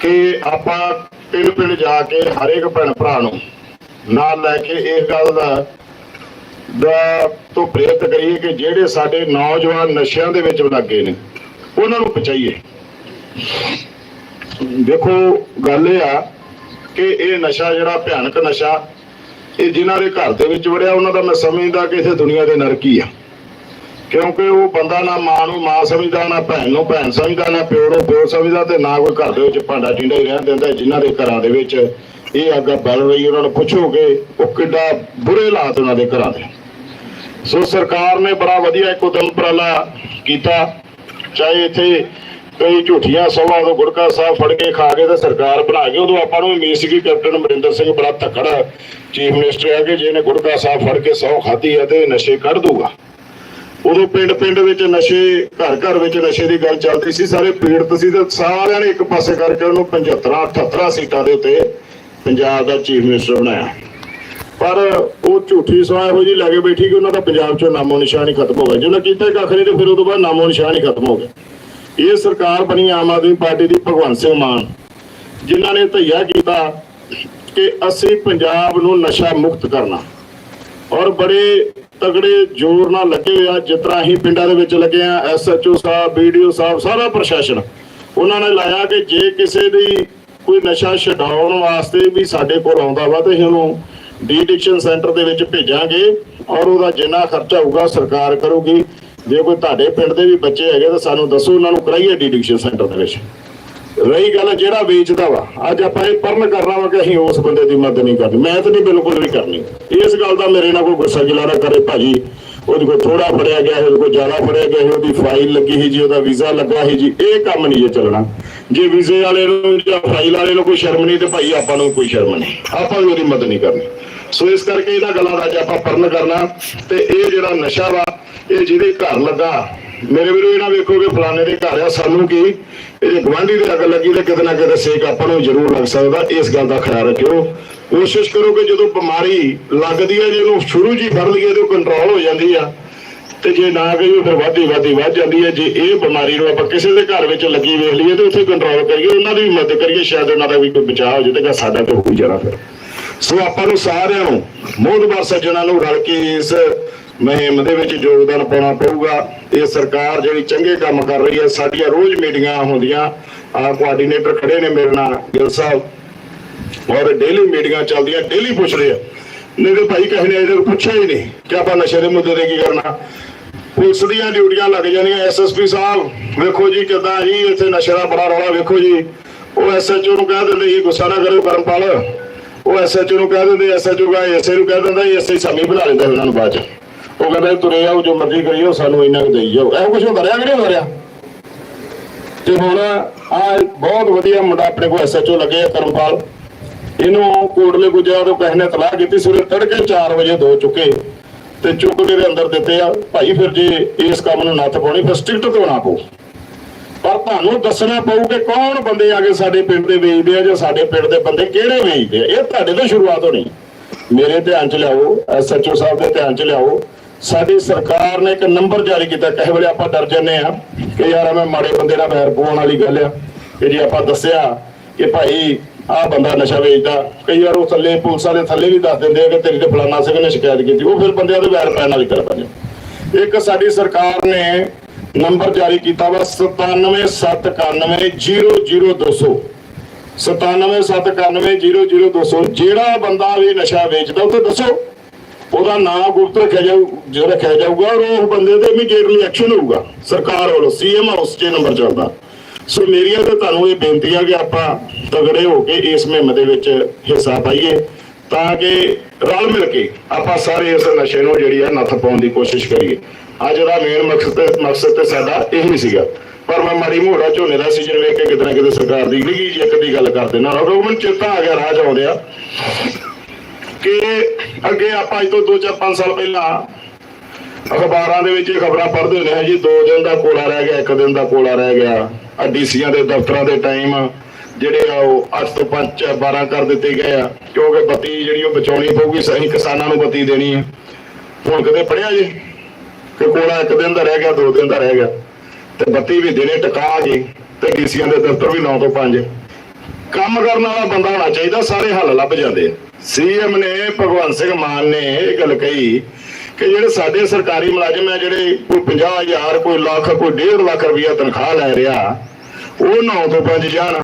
ਕਿ ਆਪਾਂ ਪਿੰਡ ਪਿੰਡ ਜਾ ਕੇ ਹਰੇਕ ਭੈਣ ਭਰਾ ਨੂੰ ਨਾਲ ਲੈ ਕੇ ਇਸ ਗੱਲ ਦਾ ਦਾ ਤੋਂ ਪ੍ਰੇਰਿਤ ਕਰੀਏ ਕਿ ਜਿਹੜੇ ਸਾਡੇ ਨੌਜਵਾਨ ਨਸ਼ਿਆਂ ਦੇ ਵਿੱਚ ਲੱਗੇ ਨੇ, ਉਹਨਾਂ ਨੂੰ ਬਚਾਈਏ ਦੇਖੋ, ਗੱਲ ਇਹ ਆ ਕਿ ਇਹ ਨਸ਼ਾ ਜਿਹੜਾ ਭਿਆਨਕ ਨਸ਼ਾ, ਇਹ ਜਿਨ੍ਹਾਂ ਦੇ ਘਰ ਦੇ ਵਿੱਚ ਵੜਿਆ, ਉਹਨਾਂ ਦਾ ਮੈਂ ਸਮਝਦਾ ਕਿ ਇਥੇ ਦੁਨੀਆ ਦੇ ਨਰਕੀ ਆ। ਕਿਉਂਕਿ ਉਹ ਬੰਦਾ ਨਾ ਮਾਂ ਨੂੰ ਮਾਂ ਸਮਝਦਾ, ਨਾ ਭੈਣ ਨੂੰ ਭੈਣ ਸਮਝਦਾ, ਨਾ ਪਿਓ ਨੂੰ ਪਿਓ ਸਮਝਦਾ ਤੇ ਨਾ ਕੋਈ ਘਰ ਦੇ ਵਿੱਚ ਭਾਂਡਾ ਟਿੰਡਾ ਹੀ ਰਹਿਣ ਦਿੰਦਾ ਜਿਨ੍ਹਾਂ ਦੇ ਘਰਾਂ ਦੇ ਵਿੱਚ ਇਹ ਅੱਗ ਬਲ ਰਹੀ, ਉਹਨਾਂ ਨੂੰ ਪੁੱਛੋਗੇ ਉਹ ਕਿੱਡਾ ਬੁਰੇ ਹਾਲਾਤ ਉਹਨਾਂ ਦੇ ਘਰਾਂ ਦੇ। ਸੋ ਸਰਕਾਰ ਨੇ ਬੜਾ ਵਧੀਆ ਇੱਕ ਉਦਮ ਉਪਰਾਲਾ ਕੀਤਾ, ਚਾਹੇ ਇੱਥੇ ਕਈ ਝੂਠੀਆਂ ਸਭਾ ਉਦੋਂ ਗੁਰਕਾ ਸਾਹਿਬ ਫੜ ਕੇ ਖਾ ਕੇ ਤੇ ਸਰਕਾਰ ਬਣਾ ਕੇ, ਉਦੋਂ ਆਪਾਂ ਨੂੰ ਉਮੀਦ ਸੀ ਕਿ ਕੈਪਟਨ ਅਮਰਿੰਦਰ ਸਿੰਘ ਬੜਾ ਧੱਕੜ ਚੀਫ ਮਿਨਿਸਟਰ ਆ ਕਿ ਜਿਹਨੇ ਗੁਰਕਾ ਸਾਹਿਬ ਫੜ ਕੇ ਸੌ ਖਾਧੀ ਹੈ ਤੇ ਨਸ਼ੇ ਕੱਢ ਦੂਗਾ। ਉਦੋਂ ਪਿੰਡ ਪਿੰਡ ਵਿੱਚ ਨਸ਼ੇ, ਘਰ ਘਰ ਵਿੱਚ ਨਸ਼ੇ ਦੀ ਗੱਲ ਚੱਲਦੀ ਸੀ, ਸਾਰੇ ਪੀੜਤ ਸੀ ਤੇ ਸਾਰਿਆਂ ਨੇ ਇੱਕ ਪਾਸੇ ਕਰਕੇ ਉਹਨੂੰ 75 78 ਸੀਟਾਂ ਦੇ ਉੱਤੇ ਪੰਜਾਬ ਦਾ ਚੀਫ ਮਿਨਿਸਟਰ ਬਣਾਇਆ। ਪਰ ਉਹ ਝੂਠੀ ਸਵਾਹ ਇਹੋ ਜੀ ਲੈ ਕੇ ਬੈਠੀ ਕਿ ਉਹਨਾਂ ਦਾ ਪੰਜਾਬ ਚੋਂ ਨਾਮੋ ਨਿਸ਼ਾਨ ਹੀ ਖਤਮ ਹੋ ਗਿਆ। ਜਦੋਂ ਕੀਤਾ ਕੱਖ ਨਹੀਂ ਤੇ ਫਿਰ ਉਹ ਬਾਅਦ ਨਾਮੋ ਨਿਸ਼ਾਨ ਹੀ ਖਤਮ ਹੋ ਗਿਆ। ਇਹ ਸਰਕਾਰ ਬਣੀ ਆਮ ਆਦਮੀ ਪਾਰਟੀ ਦੀ ਭਗਵੰਤ ਸਿੰਘ ਮਾਨ, ਜਿਨ੍ਹਾਂ ਨੇ ਧਈਆ ਕੀਤਾ ਕਿ ਅਸੀਂ ਪੰਜਾਬ ਨੂੰ ਨਸ਼ਾ ਮੁਕਤ ਕਰਨਾ। ਔਰ ਬੜੇ ਤਗੜੇ ਜ਼ੋਰ ਨਾਲ ਲੱਗੇ ਹੋਏ ਜਿਸ ਤਰ੍ਹਾਂ ਅਸੀਂ ਪਿੰਡਾਂ ਦੇ ਵਿੱਚ ਲੱਗੇ ਆ ਐਸਐਚਓ ਸਾਹਿਬ ਵੀਡੀਓ ਸਾਹਿਬ, ਸਾਰਾ ਪ੍ਰਸ਼ਾਸਨ। ਉਹਨਾਂ ਨੇ ਲਾਇਆ ਕਿ ਜੇ ਕਿਸੇ ਦੀ ਕੋਈ ਨਸ਼ਾ ਛਡਾਉਣ ਵਾਸਤੇ ਵੀ ਸਾਡੇ ਕੋਲ ਆਉਂਦਾ ਵਾ, ਤੇ ਅਸੀਂ ਉਹਨੂੰ ਸੈਂਟਰ ਦੇ ਵਿੱਚ ਭੇਜਾਂਗੇ ਔਰ ਉਹਦਾ ਜਿੰਨਾ ਖਰਚਾ ਹੋਊਗਾ ਸਰਕਾਰ ਕਰੂਗੀ। ਜੇ ਕੋਈ ਤੁਹਾਡੇ ਪਿੰਡ ਦੇ ਵੀ ਬੱਚੇ ਹੈਗੇ, ਤਾਂ ਸਾਨੂੰ ਦੱਸੋ, ਉਹਨਾਂ ਨੂੰ ਕਰਾਈਏ ਡੀ ਸੈਂਟਰ ਦੇ ਵਿੱਚ। ਰਹੀ ਗੱਲ ਜਿਹੜਾ ਵੇਚਦਾ ਵਾ, ਅੱਜ ਆਪਾਂ ਇਹ ਪਰਨ ਕਰਨਾ ਵਾ ਕਿ ਅਸੀਂ ਉਸ ਬੰਦੇ ਦੀ ਮਦਦ ਨਹੀਂ ਕਰਨੀ। ਮੈਂ ਤਾਂ ਨਹੀਂ ਬਿਲਕੁਲ ਵੀ ਕਰਨੀ। ਇਸ ਗੱਲ ਦਾ ਮੇਰੇ ਨਾਲ ਕੋਈ ਗੁੱਸਾ ਗਿਲਾ ਕਰੇ ਭਾਜੀ। ਉਹਦੇ ਕੋਲ ਥੋੜਾ ਫੜਿਆ ਗਿਆ ਉਹਦੇ ਕੋਲ ਜ਼ਿਆਦਾ ਫੜਿਆ ਗਿਆ ਉਹਦੀ ਫਾਈਲ ਲੱਗੀ ਸੀ ਜੀ, ਉਹਦਾ ਵੀਜ਼ਾ ਲੱਗਾ ਸੀ ਜੀ। ਇਹ ਕੰਮ ਨਹੀਂ ਜੇ ਚੱਲਣਾ। ਜੇ ਵੀਜ਼ੇ ਵਾਲੇ ਨੂੰ ਜਾਂ ਫਾਈਲ ਵਾਲੇ ਨੂੰ ਕੋਈ ਸ਼ਰਮ ਨਹੀਂ ਤੇ ਭਾਈ ਆਪਾਂ ਨੂੰ ਕੋਈ ਸ਼ਰਮ ਨਹੀਂ। ਆਪਾਂ ਵੀ ਉਹਦੀ ਮਦਦ ਨਹੀਂ ਕਰਨੀ। ਸੋ ਇਸ ਕਰਕੇ ਇਹਨਾਂ ਗੱਲਾਂ ਦਾ ਅੱਜ ਆਪਾਂ ਪਰਨ ਕਰਨਾ ਤੇ ਇਹ ਜਿਹੜਾ ਨਸ਼ਾ ਵਾ, ਇਹ ਜਿਹਦੇ ਘਰ ਲੱਗਾ ਮੇਰੇ ਵੀਰੋ ਇਹਨਾਂ ਵੇਖੋ ਕਿ ਫਲਾਣੇ ਦੇ ਘਰ ਆ, ਸਾਨੂੰ ਕੀ ਇਹ ਗਵਾਂਢੀ ਦੇ ਅੱਗ ਲੱਗੀ ਤੇ ਕਿਤੇ ਨਾ ਕਿਤੇ ਸੇਕ ਆਪਾਂ ਨੂੰ ਜ਼ਰੂਰ ਲੱਗ ਸਕਦਾ, ਇਸ ਗੱਲ ਦਾ ਖਿਆਲ ਰੱਖਿਓ। ਕੋਸ਼ਿਸ਼ ਕਰੋ ਕਿ ਜਦੋਂ ਬਿਮਾਰੀ ਲੱਗਦੀ ਹੈ ਜੇ ਸ਼ੁਰੂ ਜੀ ਫੜ ਲਈਏ ਤੇ ਕੰਟਰੋਲ ਹੋ ਜਾਂਦੀ ਆ। ਤੇ ਜੇ ਨਾ ਗਈ ਫਿਰ ਵੱਧਦੀ ਵੱਧਦੀ ਵੱਧ ਜਾਂਦੀ ਹੈ ਜੇ ਇਹ ਬਿਮਾਰੀ ਨੂੰ ਆਪਾਂ ਕਿਸੇ ਦੇ ਘਰ ਵਿੱਚ ਲੱਗੀ ਵੇਖ ਲਈਏ, ਤੇ ਉੱਥੇ ਕੰਟਰੋਲ ਕਰੀਏ, ਉਹਨਾਂ ਦੀ ਵੀ ਮਦਦ ਕਰੀਏ, ਸ਼ਾਇਦ ਉਹਨਾਂ ਦਾ ਵੀ ਕੋਈ ਬਚਾਅ ਹੋ ਜਾਵੇ ਤੇ ਸਾਡਾ ਤੇ ਹੋਈ ਜਾਣਾ ਫਿਰ। ਸੋ ਆਪਾਂ ਨੂੰ ਸਾਰਿਆਂ ਨੂੰ ਮੋਹਦਵਾਰ ਸੱਜਣਾ ਨੂੰ ਰਲ ਕੇ ਇਸ ਮੁਹਿੰਮ ਦੇ ਵਿੱਚ ਯੋਗਦਾਨ ਪਾਉਣਾ ਪਊਗਾ। ਇਹ ਸਰਕਾਰ ਜਿਹੜੀ ਚੰਗੇ ਕੰਮ ਕਰ ਰਹੀ ਹੈ, ਸਾਡੀਆਂ ਰੋਜ਼ ਮੀਟਿੰਗਾਂ ਹੁੰਦੀਆਂ। ਆ ਕੋਆਰਡੀਨੇਟਰ ਖੜੇ ਨੇ ਮੇਰੇ ਨਾਲ, ਗਿਲ ਸਾਹਿਬ। ਔਰ ਡੇਲੀ ਮੀਟਿੰਗਾਂ ਚੱਲਦੀਆਂ ਡੇਲੀ ਪੁੱਛਦੇ ਆ। ਨਹੀਂ ਤੇ ਭਾਈ ਕਹੇ ਨੇ ਅਜੇ ਪੁੱਛਿਆ ਹੀ ਨਹੀਂ ਕਿ ਆਪਾਂ ਨਸ਼ੇ ਦੇ ਮੁੱਦੇ ਤੇ ਕੀ ਕਰਨਾ। ਪੁਲਿਸ ਦੀਆਂ ਡਿਊਟੀਆਂ ਲੱਗ ਜਾਂਦੀਆਂ ਐਸਐਸਪੀ ਸਾਹਿਬ। ਵੇਖੋ ਜੀ ਕਿਦਾਂ ਜੀ, ਇੱਥੇ ਨਸ਼ੇ ਦਾ ਬੜਾ ਰੌਲਾ, ਵੇਖੋ ਜੀ। ਉਹ ਐਸਐਚਓ ਨੂੰ ਕਹਿ ਦਿੰਦੇ ਜੀ ਗੁੱਸਾ ਨਾ ਕਰੋ ਕਰਮਪਾਲ ਉਹ ਐਸਐਚਓ ਨੂੰ ਕਹਿ ਦਿੰਦੇ ਐਸਐਚਓ ਕਾ ਐਸਏ ਨੂੰ ਕਹਿ ਦਿੰਦਾ ਐਸਏ ਸਾਮੀ ਬੁਲਾ ਲੈਂਦਾ ਉਹਨਾਂ ਨੂੰ ਬਾਅਦ ਚ। ਉਹ ਕਹਿੰਦਾ ਤੁਰੇ ਆਓ, ਜੋ ਮਰਜ਼ੀ ਕਰੀਓ, ਸਾਨੂੰ ਇੰਨਾ ਕੁ ਦੇਈ ਜਾਓ ਇਹੋ ਕੁਝ ਹੁੰਦਾ ਰਿਹਾ ਕਿ ਨਹੀਂ ਹੁੰਦਾ ਰਿਹਾ? ਤੇ ਹੁਣ ਆ ਬਹੁਤ ਵਧੀਆ ਮੁੰਡਾ ਆਪਣੇ ਕੋਲ ਐਸਐਚਓ ਲੱਗੇ ਆ ਕਰਮਪਾਲ ਇਹਨੂੰ ਕੋਟਲੇ ਗੁਜਰਾ ਤੋਂ ਕਿਸੇ ਨੇ ਤਲਾਹ ਕੀਤੀ ਸਵੇਰੇ ਤੜਕੇ 4 ਵਜੇ ਦੋ ਚੁੱਕੇ। ਤੇ ਚੁੱਕ ਕੇ ਦੇ ਅੰਦਰ ਦਿੱਤੇ ਆ, ਭਾਈ ਫਿਰ ਜੇ ਇਸ ਕੰਮ ਨੂੰ ਨੱਥ ਪਾਉਣੀ, ਫਿਰ ਸਟ੍ਰਿਕਟ ਤੋਂ ਨਾ ਪਾਓ? ਪਰ ਤੁਹਾਨੂੰ ਦੱਸਣਾ ਪਊ ਕਿ ਕੌਣ ਬੰਦੇ ਆ ਕੇ ਸਾਡੇ ਪਿੰਡ ਦੇ ਵੇਚਦੇ ਆ ਜਾਂ ਸਾਡੇ ਪਿੰਡ ਦੇ ਬੰਦੇ ਕਿਹੜੇ ਵੇਚਦੇ ਆ? ਇਹ ਤੁਹਾਡੇ ਤੋਂ ਸ਼ੁਰੂਆਤ ਹੋਣੀ। ਮੇਰੇ ਧਿਆਨ ਚ ਲਿਆਓ ਐਸਐਚਓ ਸਾਹਿਬ ਦੇ ਧਿਆਨ ਚ ਲਿਆਓ। ਸਾਡੀ ਸਰਕਾਰ ਨੇ ਇੱਕ ਨੰਬਰ ਜਾਰੀ ਕੀਤਾ ਕਹੇ ਵੇਲੇ ਆਪਾਂ ਡਰ ਜੰਨੇ ਆ ਕਿ ਯਾਰ ਐਵੇਂ ਮਾੜੇ ਬੰਦੇ ਨਾਲ ਵੈਰ ਪਾਉਣ ਵਾਲੀ ਗੱਲ ਆ। ਕਿ ਜੇ ਆਪਾਂ ਦੱਸਿਆ ਕਿ ਭਾਈ ਆਹ ਬੰਦਾ ਨਸ਼ਾ ਵੇਚਦਾ, ਕਈ ਵਾਰ ਉਹ ਥੱਲੇ ਪੁਲਿਸ ਵਾਲੇ ਥੱਲੇ ਵੀ ਦੱਸ ਦਿੰਦੇ ਆ ਕਿ ਤੇਰੀ ਤੇ ਫਲਾਣਾ ਸਿੰਘ ਨੇ ਸ਼ਿਕਾਇਤ ਕੀਤੀ, ਉਹ ਫਿਰ ਬੰਦਿਆਂ ਦੇ ਵੈਰ ਪੈਣ ਵਾਲੀ ਗੱਲ ਬਣੇ। ਇੱਕ ਸਾਡੀ ਸਰਕਾਰ ਨੇ ਨੰਬਰ ਜਾਰੀ ਕੀਤਾ ਵਾ 9779900200 9779900200 ਜਿਹੜਾ ਬੰਦਾ ਵੀ ਨਸ਼ਾ ਵੇਚਦਾ ਉਹ ਤੇ ਦੱਸੋ। ਉਹਦਾ ਨਾਮ ਗੁਪਤ ਰੱਖਿਆ ਜਾਊ ਰੱਖਿਆ ਜਾਊਗਾ, ਔਰ ਉਹ ਬੰਦੇ ਤੇ ਇਮੀਡੀਏਟਲੀ ਐਕਸ਼ਨ ਹੋਊਗਾ। ਸਰਕਾਰ ਵੱਲੋਂ ਸੀਐਮ ਹਾਊਸ 'ਚ ਨੰਬਰ ਚੱਲਦਾ। ਸੋ ਮੇਰੀਆਂ ਤੇ ਤੁਹਾਨੂੰ ਇਹ ਬੇਨਤੀ ਆ ਕਿ ਆਪਾਂ ਤਗੜੇ ਹੋ ਕੇ ਇਸ ਮੁਹਿੰਮ ਦੇ ਵਿੱਚ ਹਿੱਸਾ ਪਾਈਏ, ਤਾਂ ਕਿ ਰਲ ਮਿਲ ਕੇ ਆਪਾਂ ਸਾਰੇ ਇਸ ਨਸ਼ੇ ਨੂੰ ਜਿਹੜੀ ਆ ਨੱਥ ਪਾਉਣ ਦੀ ਕੋਸ਼ਿਸ਼ ਕਰੀਏ। ਅੱਜ ਦਾ ਮੇਨ ਮਕਸਦ ਤੇ ਮਕਸਦ ਤੇ ਸਾਡਾ ਇਹੀ ਸੀਗਾ। ਪਰ ਮੈਂ ਮਾੜੀ ਮੋੜਾ ਝੋਨੇ ਦਾ ਸੀਜ਼ਨ ਵੇਖ ਕੇ ਕਿਤੇ ਨਾ ਕਿਤੇ ਸਰਕਾਰ ਦੀ ਨਿੱਘੀ ਜਿਹੀ ਇੱਕ ਦੀ ਗੱਲ ਕਰਦੇ ਦੇਣਾ ਰੋਮਨ ਚੇਤਾ ਆ ਗਿਆ ਰਾਜ ਆਉਂਦੇ ਆ ਕਿ ਅੱਗੇ ਆਪਾਂ ਅੱਜ ਤੋਂ 2-4-5 ਸਾਲ ਪਹਿਲਾਂ ਅਖਬਾਰਾਂ ਦੇ ਵਿੱਚ ਖਬਰਾਂ ਪੜ੍ਹਦੇ ਹੁੰਦੇ ਹਾਂ ਜੀ 2 ਦਿਨ ਦਾ ਕੋਲਾ ਰਹਿ ਗਿਆ 1 ਦਿਨ ਦਾ ਕੋਲਾ ਰਹਿ ਗਿਆ। ਆ ਡੀਸੀਆਂ ਦੇ ਦਫ਼ਤਰਾਂ ਦੇ ਟਾਈਮ ਜਿਹੜੇ ਆ ਉਹ 8 ਤੋਂ 5 12 ਕਰ ਦਿੱਤੇ ਗਏ ਆ, ਕਿਉਂਕਿ ਬੱਤੀ ਜਿਹੜੀ ਉਹ ਬਚਾਉਣੀ ਪਊਗੀ ਸਹੀ ਕਿਸਾਨਾਂ ਨੂੰ ਬੱਤੀ ਦੇਣੀ ਹੈ ਹੁਣ ਕਦੇ ਪੜਿਆ ਜੀ? ਕਿ ਕੋਲਾ 1 ਦਿਨ ਦਾ ਰਹਿ ਗਿਆ 2 ਦਿਨ ਦਾ ਰਹਿ ਗਿਆ। ਤੇ ਬੱਤੀ ਵੀ ਦਿਨੇ ਟਕਾ ਜੀ ਤੇ ਡੀਸੀਆਂ ਦੇ ਦਫ਼ਤਰ ਵੀ 9 ਤੋਂ 5 ਕੰਮ ਕਰਨ ਵਾਲਾ ਬੰਦਾ ਹੋਣਾ ਚਾਹੀਦਾ, ਸਾਰੇ ਹੱਲ ਲੱਭ ਜਾਂਦੇ ਆ। ਸੀਐਮ ਨੇ, ਭਗਵੰਤ ਸਿੰਘ ਮਾਨ ਨੇ ਇਹ ਗੱਲ ਕਹੀ ਕਿ ਜਿਹੜੇ ਸਾਡੇ ਸਰਕਾਰੀ ਮੁਲਾਜ਼ਮ ਆ, ਜਿਹੜੇ ਕੋਈ 50000 ਕੋਈ ਲੱਖ, ਕੋਈ 1.5 ਲੱਖ ਰੁਪਈਆ ਤਨਖਾਹ ਲੈ ਰਿਹਾ, ਉਹ 9 ਤੋਂ 5 ਜਾਣ।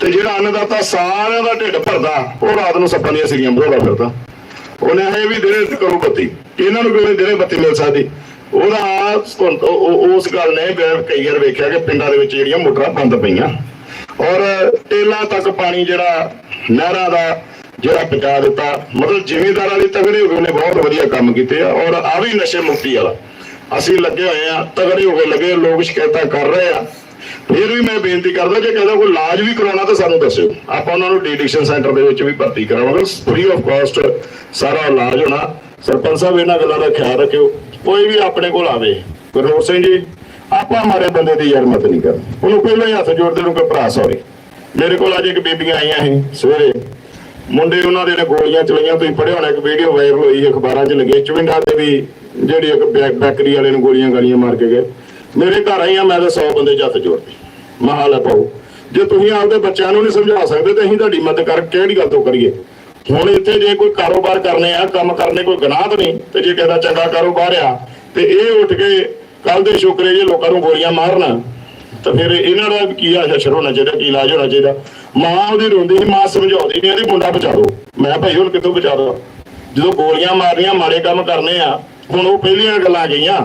ਤੇ ਜਿਹੜਾ ਅੰਨਦਾਤਾ ਸਾਰਿਆਂ ਦਾ ਢਿੱਡ ਭਰਦਾ, ਉਹ ਰਾਤ ਨੂੰ ਸੱਪਾਂ ਦੀਆਂ ਸਿਰੀਆਂ ਬਣਾਉਂਦਾ ਫਿਰਦਾ। ਉਹਨੇ ਇਹ ਵੀ ਦਿਨੇ ਕਰੋ ਬੱਤੀ। ਇਹਨਾਂ ਨੂੰ ਕਿਵੇਂ ਦਿਨੇ ਬੱਤੀ ਮਿਲ ਸਕਦੀ? ਉਹਦਾ ਉਸ ਗੱਲ ਨੇ ਕਈ ਵਾਰ ਵੇਖਿਆ ਕਿ ਪਿੰਡਾਂ ਦੇ ਵਿੱਚ ਜਿਹੜੀਆਂ ਮੋਟਰਾਂ ਬੰਦ ਪਈਆਂ। ਔਰ ਟੇਲਾਂ ਤੱਕ ਪਾਣੀ ਜਿਹੜਾ ਨਹਿਰਾਂ ਦਾ ਜਿਹੜਾ ਪਹੁੰਚਾ ਦਿੱਤਾ, ਮਤਲਬ ਜ਼ਿਮੀਂਦਾਰ ਵਾਲੀ ਤਗੜੇ ਹੋ ਗਏ ਨੇ ਬਹੁਤ ਵਧੀਆ ਕੰਮ ਕੀਤੇ ਆ, ਔਰ ਆ ਵੀ ਨਸ਼ੇ ਮੁਕਤੀ ਵਾਲਾ। ਅਸੀਂ ਲੱਗੇ ਹੋਏ ਆ, ਤਗੜੇ ਹੋ ਕੇ ਲੱਗੇ ਲੋਕ ਸ਼ਿਕਾਇਤਾਂ ਕਰ ਰਹੇ ਆ। ਫਿਰ ਵੀ ਮੈਂ ਬੇਨਤੀ ਕਰਦਾ, ਜੇ ਕਹਿੰਦਾ ਕੋਈ ਇਲਾਜ ਵੀ ਕਰਾਉਣਾ ਤਾਂ ਸਾਨੂੰ ਦੱਸਿਓ। ਆਪਾਂ ਉਹਨਾਂ ਨੂੰ ਡੀਡਿਕਸ਼ਨ ਸੈਂਟਰ ਦੇ ਵਿੱਚ ਵੀ ਭਰਤੀ ਕਰਾਵਾਂਗੇ ਫ੍ਰੀ ਆਫ ਕਾਸਟ ਸਾਰਾ ਇਲਾਜ ਹੋਣਾ। ਸਰਪੰਚ ਸਾਹਿਬ, ਇਹਨਾਂ ਗੱਲਾਂ ਦਾ ਖਿਆਲ ਰੱਖਿਓ। ਕੋਈ ਵੀ ਆਪਣੇ ਕੋਲ ਆਵੇ ਗੁਰਨੂਰ ਸਿੰਘ ਜੀ, ਆਪਾਂ ਮਾਰੇ ਬੰਦੇ ਦੀ ਯਾਰ ਨਹੀਂ ਕਰਨੀ। ਉਹਨੂੰ ਪਹਿਲਾਂ ਹੀ ਹੱਥ ਜੋੜਦੇ ਨੂੰ ਕੋਈ ਭਰਾ ਸੌਰੀ। ਮੇਰੇ ਕੋਲ ਅੱਜ ਇੱਕ ਬੀਬੀਆਂ ਆਈਆਂ ਸੀ, ਸਵੇਰੇ। ਮੁੰਡੇ ਉਹਨਾਂ ਦੇ ਨੇ ਗੋਲੀਆਂ ਚਲਾਈਆਂ, ਤੁਸੀਂ ਪੜ੍ਹਿਆ ਹੋਣਾ ਇੱਕ ਵੀਡੀਓ ਵਾਇਰਲ ਹੋਈ ਅਖਬਾਰਾਂ 'ਚ ਲੱਗੇ। ਚਵਿੰਡਾ ਦੇ ਵੀ ਜਿਹੜੀ ਇੱਕ ਬੈਕਰੀ ਵਾਲੇ ਨੂੰ ਗੋਲੀਆਂ ਗਾਲੀਆਂ ਮਾਰ ਕੇ ਗਏ। ਮੇਰੇ ਘਰ ਆਈਆਂ, ਮੈਂ ਤਾਂ 100 ਬੰਦੇ 'ਚ ਜੋੜਦੇ ਮਹਾਲ ਪਾਉ ਜੇ ਤੁਸੀਂ ਆਪਦੇ ਬੱਚਿਆਂ ਨੂੰ ਨਹੀਂ ਸਮਝਾ ਸਕਦੇ, ਤੇ ਅਸੀਂ ਤੁਹਾਡੀ ਮਦਦ ਕਰ, ਕਿਹੜੀ ਗੱਲ ਤੋਂ ਕਰੀਏ? ਹੁਣ ਇੱਥੇ ਜੇ ਕੋਈ ਕਾਰੋਬਾਰ ਕਰਨੇ ਆ, ਕੰਮ ਕਰਨੇ ਕੋਈ ਗੁਨਾਹ ਤਾਂ ਨਹੀਂ, ਤੇ ਜੇ ਕਿਸੇ ਚੰਗਾ ਕਾਰੋਬਾਰ ਆ, ਤੇ ਇਹ ਉੱਠ ਕੇ ਕੱਲ ਦੇ ਸ਼ੁਕਰੇ ਜੇ ਲੋਕਾਂ ਨੂੰ ਗੋਲੀਆਂ ਮਾਰਨਾ, ਤਾਂ ਫਿਰ ਇਹਨਾਂ ਦਾ ਵੀ ਕੀ ਆਸ਼ਾ ਹੋਣਾ ਚਾਹੀਦਾ ਕੀ ਇਲਾਜ ਹੋਣਾ ਚਾਹੀਦਾ? ਮਾਂ ਉਹਦੀ ਰੋਂਦੀ ਸੀ, ਮਾਂ ਸਮਝਾਉਂਦੀ ਨਹੀਂ ਇਹਦੀ ਮੁੰਡਾ ਬਚਾ ਦਿਓ ਮੈਂ ਭਾਈ, ਹੁਣ ਕਿੱਥੋਂ ਬਚਾ ਦਵਾਂ ਜਦੋਂ ਗੋਲੀਆਂ ਮਾਰਨੀਆਂ, ਮਾੜੇ ਕੰਮ ਕਰਨੇ ਆ, ਹੁਣ ਉਹ ਪਹਿਲੀਆਂ ਗੱਲਾਂ ਗਈਆਂ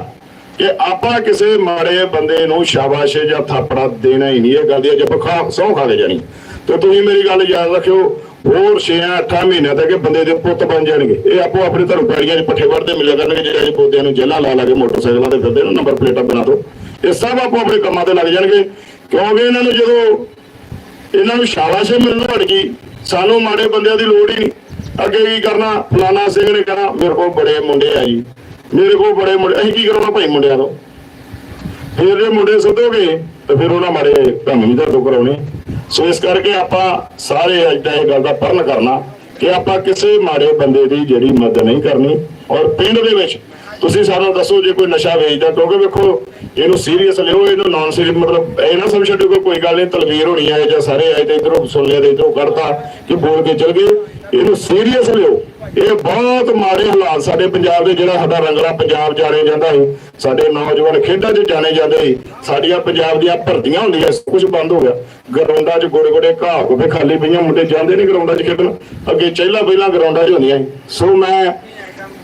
ਕਿ ਆਪਾਂ ਕਿਸੇ ਮਾੜੇ ਬੰਦੇ ਨੂੰ ਸ਼ਾਬਾਸ਼ ਜਾਂ ਥਾਪੜਾ ਦੇਣਾ ਹੀ ਨਹੀਂ, ਇਹ ਗੱਲ ਦੀ ਅੱਜ ਆਪਾਂ ਖਾ ਖਾ ਕੇ ਜਾਣੀ। ਤੇ ਤੁਸੀਂ ਮੇਰੀ ਗੱਲ ਯਾਦ ਰੱਖਿਓ, ਹੋਰ 6-8 ਮਹੀਨਿਆਂ ਤੱਕ ਬੰਦੇ ਦੇ ਪੁੱਤ ਬਣ ਜਾਣਗੇ। ਇਹ ਆਪੋ ਆਪਣੇ ਧਰਮ ਪੈੜੀਆਂ 'ਚ ਪੱਠੇ ਵੜਦੇ ਮਿਲਿਆ ਕਰਨਗੇ, ਜਿਹੜੇ ਪੌਦਿਆਂ ਨੂੰ ਜੇਲਾਂ ਲਾ ਲਾ ਕੇ ਮੋਟਰਸਾਈਕਲਾਂ ਤੇ ਫਿਰਦੇ ਨੇ, ਨੰਬਰ ਪਲੇਟਾਂ ਬਣਾ ਦੋ ਇਹ ਸਭ ਆਪੋ ਆਪਣੇ ਕੰਮਾਂ ਤੇ ਲੱਗ ਜਾਣਗੇ, ਕਿਉਂਕਿ ਇਹਨਾਂ ਨੂੰ ਜਦੋਂ ਇਹਨਾਂ ਨੂੰ ਸ਼ਾਬਾਸ਼ ਮਿਲਣ ਹਟ ਗਈ। ਸਾਨੂੰ ਮਾੜੇ ਬੰਦਿਆਂ ਦੀ ਲੋੜ ਹੀ ਨਹੀਂ। ਅੱਗੇ ਕੀ ਕਰਨਾ? ਫਲਾਣਾ ਸਿੰਘ ਨੇ ਕਹਿਣਾ, ਮੇਰੇ ਕੋਲ ਬੜੇ ਮੁੰਡੇ ਆ ਜੀ। ਮੇਰੇ ਕੋਲ ਬੜੇ ਮੁੰਡੇ, ਅਸੀਂ ਕੀ ਕਰਾਉਣਾ ਭਾਈ ਮੁੰਡਿਆਂ ਤੋਂ ਫਿਰ ਜੇ ਮੁੰਡੇ ਸੱਦੋਗੇ, ਤੇ ਫਿਰ ਉਹਨਾਂ ਮਾੜੇ ਕੰਮ ਨਹੀਂ ਤਾਂ ਕਰਾਉਣੇ। ਸੋ ਇਸ ਕਰਕੇ ਆਪਾਂ ਸਾਰੇ ਅੱਜ ਦਾ ਇਹ ਗੱਲ ਦਾ ਪਰਨ ਕਰਨਾ ਕਿ ਆਪਾਂ ਕਿਸੇ ਮਾੜੇ ਬੰਦੇ ਦੀ ਜਿਹੜੀ ਮਦਦ ਨਹੀਂ ਕਰਨੀ ਔਰ ਪਿੰਡ ਦੇ ਵਿੱਚ ਤੁਸੀਂ ਸਾਨੂੰ ਦੱਸੋ ਜੇ ਕੋਈ ਨਸ਼ਾ ਵੇਚਦਾ, ਕਿਉਂਕਿ ਵੇਖੋ ਇਹਨੂੰ ਸੀਰੀਅਸ ਲਿਓ, ਇਹਨੂੰ ਨਾਨ ਸੀਰੀਅਸ ਮਤਲਬ ਇਹ ਨਾ ਸਮਝ ਛੱਡੋ ਕਿ ਕੋਈ ਗੱਲ ਨਹੀਂ, ਤਲਵੀਰ ਹੋਣੀ ਆਏ ਜਾਂ ਸਾਰੇ ਆਏ ਤੇ ਇਧਰੋਂ ਸੁਣ ਲਿਆ ਤੇ ਇਧਰੋਂ ਕੱਢਤਾ ਕਿ ਬੋਲ ਕੇ ਚਲ ਗਏ। ਇਹਨੂੰ ਸੀਰੀਅਸ ਲਿਓ। ਇਹ ਬਹੁਤ ਮਾੜੇ ਹਾਲਾਤ ਸਾਡੇ ਪੰਜਾਬ ਦੇ ਜਿਹੜਾ ਸਾਡਾ ਰੰਗਲਾ ਪੰਜਾਬ ਜਾਣੇ ਜਾਂਦਾ ਸੀ, ਸਾਡੇ ਨੌਜਵਾਨ ਖੇਡਾਂ 'ਚ ਜਾਣੇ ਜਾਂਦੇ ਸੀ, ਸਾਡੀਆਂ ਪੰਜਾਬ ਦੀਆਂ ਭਰਤੀਆਂ ਹੁੰਦੀਆਂ ਕੁਝ ਬੰਦ ਹੋ ਗਿਆ। ਗਰਾਊਂਡਾਂ 'ਚ ਗੋੜੇ ਗੋੜੇ ਘਾਹ ਕੋਪੇ ਖਾਲੀ ਪਈਆਂ, ਮੁੰਡੇ ਜਾਂਦੇ ਨਹੀਂ ਗਰਾਊਂਡਾਂ 'ਚ ਖੇਡਣ। ਅੱਗੇ ਪਹਿਲਾਂ ਪਹਿਲਾਂ ਗਰਾਊਂਡਾਂ 'ਚ ਹੁੰਦੀਆਂ ਸੀ। ਸੋ ਮੈਂ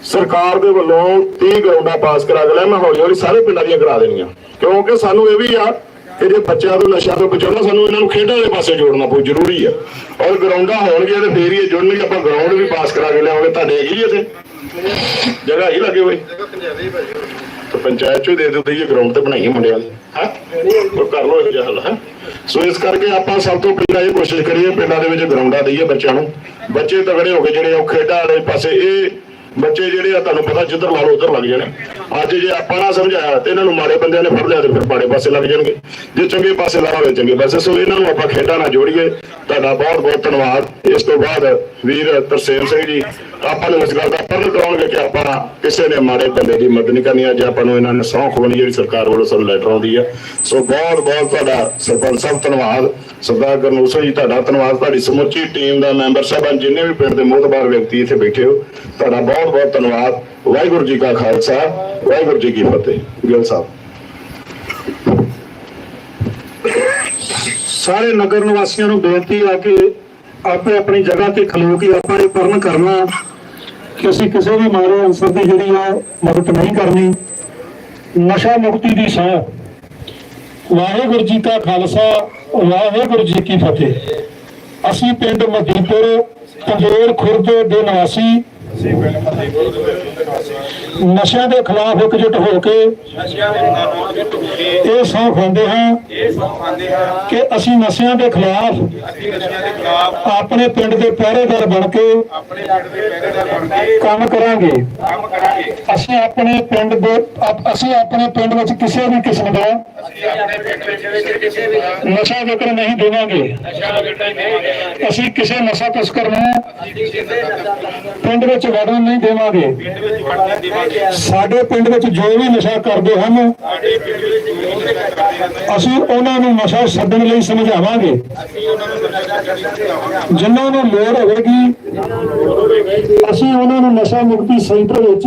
ਸਰਕਾਰ ਦੇ ਵੱਲੋਂ 30 ਗਰਾਊਂਡਾਂ ਪਾਸ ਕਰਾ ਕੇ ਲਿਆ, ਮੈਂ ਹੌਲੀ ਹੌਲੀ ਸਾਰੇ ਪਿੰਡਾਂ ਦੀਆਂ ਕਰਾ ਦੇਣੀਆਂ। ਕਿਉਂਕਿ ਸਾਨੂੰ ਇਹ ਵੀ ਆ ਕਿ ਜੇ ਬੱਚਿਆਂ ਨੂੰ ਨਸ਼ਾ ਤੋਂ ਬਚਾਉਣਾ, ਸਾਨੂੰ ਇਹਨਾਂ ਨੂੰ ਖੇਡਾਂ ਦੇ ਪਾਸੇ ਜੋੜਨਾ ਬਹੁਤ ਜ਼ਰੂਰੀ ਆ। ਔਰ ਗਰਾਊਂਡਾਂ ਹੋਣਗੀਆਂ ਤੇ ਫੇਰ ਹੀ ਜੁੜਨਗੇ, ਆਪਾਂ ਗਰਾਊਂਡ ਵੀ ਪਾਸ ਕਰਾ ਕੇ ਲਿਆਵਾਂਗੇ। ਤੁਹਾਡੇ ਹੈਗੀ ਇੱਥੇ? ਜਗ੍ਹਾ ਹੀ ਲੱਗੇ ਹੋਏ ਤੇ ਪੰਚਾਇਤ ਚੋਂ ਦੇ ਦਿਓ ਇਹ ਗਰਾਊਂਡ ਤੇ ਬਣਾਈਏ ਮੁੰਡਿਆਂ ਦੀ ਹਾਂ? ਉਹ ਕਰ ਲਓ ਇਹ ਜਿਹਾ ਹੈ? ਸੋ ਇਸ ਕਰਕੇ ਆਪਾਂ ਸਭ ਤੋਂ ਪਹਿਲਾਂ ਇਹ ਕੋਸ਼ਿਸ਼ ਕਰੀਏ, ਪਿੰਡਾਂ ਦੇ ਵਿੱਚ ਗਰਾਊਂਡਾਂ ਦਈਏ ਬੱਚਿਆਂ ਨੂੰ। ਬੱਚੇ ਤਗੜੇ ਹੋ ਕੇ ਜਿਹੜੇ ਉਹ ਖੇਡਾਂ ਵਾਲੇ ਪਾਸੇ ਇਹ ਬੱਚੇ ਜਿਹੜੇ ਆ, ਤੁਹਾਨੂੰ ਪਤਾ ਜਿੱਧਰ ਲਾ ਲਓ, ਉਧਰ ਲੱਗ ਜਾਣੇ। ਅੱਜ ਜੇ ਆਪਾਂ ਨਾ ਸਮਝਾਇਆ, ਤੇ ਇਹਨਾਂ ਨੂੰ ਮਾੜੇ ਬੰਦਿਆਂ ਨੇ ਫੜ ਲਿਆ ਤੇ ਫਿਰ ਮਾੜੇ ਪਾਸੇ ਲੱਗ ਜਾਣਗੇ। ਜੇ ਚੰਗੇ ਪਾਸੇ ਲਾਵਾਂਗੇ ਚੰਗੇ ਪਾਸੇ। ਸੋ ਇਹਨਾਂ ਨੂੰ ਆਪਾਂ ਖੇਡਾਂ ਨਾਲ ਜੋੜੀਏ। ਤੁਹਾਡਾ ਬਹੁਤ ਬਹੁਤ ਧੰਨਵਾਦ। ਇਸ ਤੋਂ ਬਾਅਦ ਵੀਰ ਤਰਸੇਮ ਸਿੰਘ ਜੀ, ਆਪਾਂ ਨੂੰ ਇਸ ਗੱਲ ਦਾ ਪਰਨ ਕਰਾਉਣਗੇ ਕਿ ਆਪਾਂ ਕਿਸੇ ਨੇ ਮਾੜੇ ਬੰਦੇ ਦੀ ਮਦਦ ਨਹੀਂ ਕਰਨੀ। ਅੱਜ ਆਪਾਂ ਨੂੰ ਇਹਨਾਂ ਨੇ ਸਹੁੰ ਖਵਾਉਣੀ ਜਿਹੜੀ ਸਰਕਾਰ ਵੱਲੋਂ ਸਾਨੂੰ ਲੈਟਰ ਆਉਂਦੀ ਆ। ਸੋ ਬਹੁਤ ਬਹੁਤ ਤੁਹਾਡਾ ਸਰਪੰਚ ਸਾਹਿਬ, ਧੰਨਵਾਦ। ਸਰਦਾਰ ਗਰਨੂਰ ਜੀ, ਤੁਹਾਡਾ ਧੰਨਵਾਦ। ਤੁਹਾਡੀ ਸਮੁੱਚੀ ਟੀਮ ਦਾ ਮੈਂਬਰ ਸਾਹਿਬਾਨ, ਜਿੰਨੇ ਵੀ ਪਿੰਡ ਦੇ ਮੋਹਤਬਾਰ ਵਿਅਕਤੀ ਇੱਥੇ ਬੈਠੇ ਹੋ, ਤੁਹਾਡਾ ਬਹੁਤ ਬਹੁਤ ਧੰਨਵਾਦ। ਵਾਹਿਗੁਰੂ ਜੀ ਕਾ ਖਾਲਸਾ, ਵਾਹਿਗੁਰੂ ਜੀ ਕੀ ਫਤਿਹ। ਗਿਲ ਸਾਹਿਬ। ਸਾਰੇ ਨਗਰ ਨਿਵਾਸੀਆਂ ਨੂੰ ਬੇਨਤੀ ਆ ਕਿ ਆਪੇ ਆਪਣੀ ਜਗ੍ਹਾ ਤੇ ਖਲੋ ਕੇ ਆਪਾਂ ਇਹ ਪਰਨ ਕਰਨਾ ਕਿ ਅਸੀਂ ਕਿਸੇ ਵੀ ਮਾਰੇ ਅਨਸਰ ਦੀ ਜਿਹੜੀ ਆ ਮਦਦ ਨਹੀਂ ਕਰਨੀ। ਨਸ਼ਾ ਮੁਕਤੀ ਦੀ ਸਾਹ ਵਾਹਿਗੁਰੂ ਜੀ ਕਾ ਖਾਲਸਾ, ਵਾਹਿਗੁਰੂ ਜੀ ਕੀ ਫਤਿਹ। ਅਸੀਂ ਪਿੰਡ ਮਦੀਪੁਰ ਪੰਜੇਰ ਖੁਰਦ ਦੇ ਨਿਵਾਸੀ ਨਸ਼ਿਆਂ ਦੇ ਖਿਲਾਫ ਇਕਜੁੱਟ ਹੋ ਕੇ ਇਹ ਸਹੁੰ ਖਾਂਦੇ ਹਾਂ ਕਿ ਅਸੀਂ ਨਸ਼ਿਆਂ ਦੇ ਖਿਲਾਫ ਆਪਣੇ ਪਿੰਡ ਦੇ ਪਹਿਰੇਦਾਰ ਬਣ ਕੇ ਕੰਮ ਕਰਾਂਗੇ। ਅਸੀਂ ਆਪਣੇ ਪਿੰਡ ਦੇ ਅਸੀਂ ਆਪਣੇ ਪਿੰਡ ਵਿੱਚ ਕਿਸੇ ਵੀ ਕਿਸਮ ਦਾ ਨਸ਼ਾ ਵਿਕਣ ਨਹੀਂ ਦੇਵਾਂਗੇ। ਅਸੀਂ ਕਿਸੇ ਨਸ਼ਾ ਤਸਕਰ ਨੂੰ ਪਿੰਡ ਵਿੱਚ ਵੜਨ ਨਹੀਂ ਦੇਵਾਂਗੇ। ਸਾਡੇ ਪਿੰਡ ਵਿੱਚ ਜੋ ਵੀ ਨਸ਼ਾ ਕਰਦੇ ਹਨ, ਅਸੀਂ ਉਹਨਾਂ ਨੂੰ ਨਸ਼ਾ ਛੱਡਣ ਲਈ ਸਮਝਾਵਾਂਗੇ। ਜਿਨ੍ਹਾਂ ਨੂੰ ਲੋੜ ਹੋਵੇਗੀ, ਅਸੀਂ ਉਹਨਾਂ ਨੂੰ ਨਸ਼ਾ ਮੁਕਤੀ ਸੈਂਟਰ ਵਿੱਚ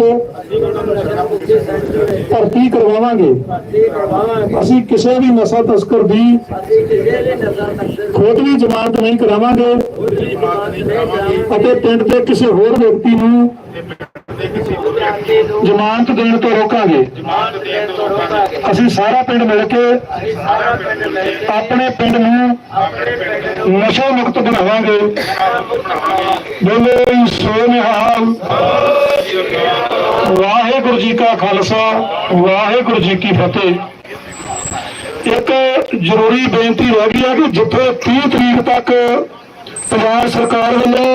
ਭਰਤੀ ਕਰਵਾਵਾਂਗੇ। ਅਸੀਂ ਕਿਸੇ ਵੀ ਨਸ਼ਾ ਤਸਕਰ ਦੀ ਖੋਟਵੀ ਜ਼ਮਾਨਤ ਨਹੀਂ ਕਰਾਵਾਂਗੇ ਅਤੇ ਪਿੰਡ ਦੇ ਕਿਸੇ ਹੋਰ ਵਿਅਕਤੀ ਨੂੰ ਨੂੰ ਜ਼ਮਾਨਤ ਦੇਣ ਤੋਂ ਰੋਕਾਂਗੇ। ਅਸੀਂ ਸਾਰਾ ਪਿੰਡ ਮਿਲ ਕੇ ਆਪਣੇ ਪਿੰਡ ਨੂੰ ਨਸ਼ਾ ਮੁਕਤ ਬਣਾਵਾਂਗੇ। ਬੋਲੇ ਸੋ ਨਿਹਾਲ ਵਾਹਿਗੁਰੂ ਜੀ ਕਾ ਖਾਲਸਾ, ਵਾਹਿਗੁਰੂ ਜੀ ਕੀ ਫਤਿਹ। ਇੱਕ ਜ਼ਰੂਰੀ ਬੇਨਤੀ ਰਹਿ ਗਈ ਹੈ ਕਿ ਜਿੱਥੇ 30 ਤਰੀਕ ਤੱਕ ਪੰਜਾਬ ਸਰਕਾਰ ਵੱਲੋਂ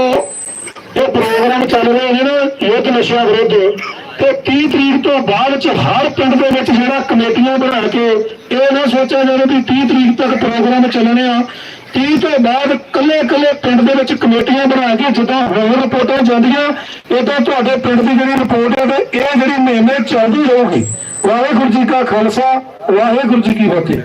ਇਹ ਪ੍ਰੋਗਰਾਮ ਚੱਲ ਰਹੇ ਨੇ ਨਾ ਯੁੱਧ ਨਸ਼ਿਆਂ ਵਿਰੁੱਧ। ਤੇ 30 ਤਰੀਕ ਤੋਂ ਬਾਅਦ ਚ ਹਰ ਪਿੰਡ ਦੇ ਵਿੱਚ ਜਿਹੜਾ ਕਮੇਟੀਆਂ ਬਣਾ ਕੇ, ਇਹ ਨਾ ਸੋਚਿਆ ਜਾਵੇ ਵੀ 30 ਤਰੀਕ ਤੱਕ ਪ੍ਰੋਗਰਾਮ ਚੱਲਣੇ ਆ। 30 ਤੋਂ ਬਾਅਦ ਕੱਲੇ ਕੱਲੇ ਪਿੰਡ ਦੇ ਵਿੱਚ ਕਮੇਟੀਆਂ ਬਣਾ ਕੇ ਜਿੱਦਾਂ ਹੋਰ ਰਿਪੋਰਟਾਂ ਜਾਂਦੀਆਂ ਇਦਾਂ ਤੁਹਾਡੇ ਪਿੰਡ ਦੀ ਜਿਹੜੀ ਰਿਪੋਰਟ ਹੈ ਤੇ ਇਹ ਜਿਹੜੀ ਮਹੀਨੇ ਚੱਲਦੀ ਰਹੂਗੀ। ਵਾਹਿਗੁਰੂ ਜੀ ਕਾ ਖਾਲਸਾ, ਵਾਹਿਗੁਰੂ ਜੀ ਕੀ ਫਤਿਹ।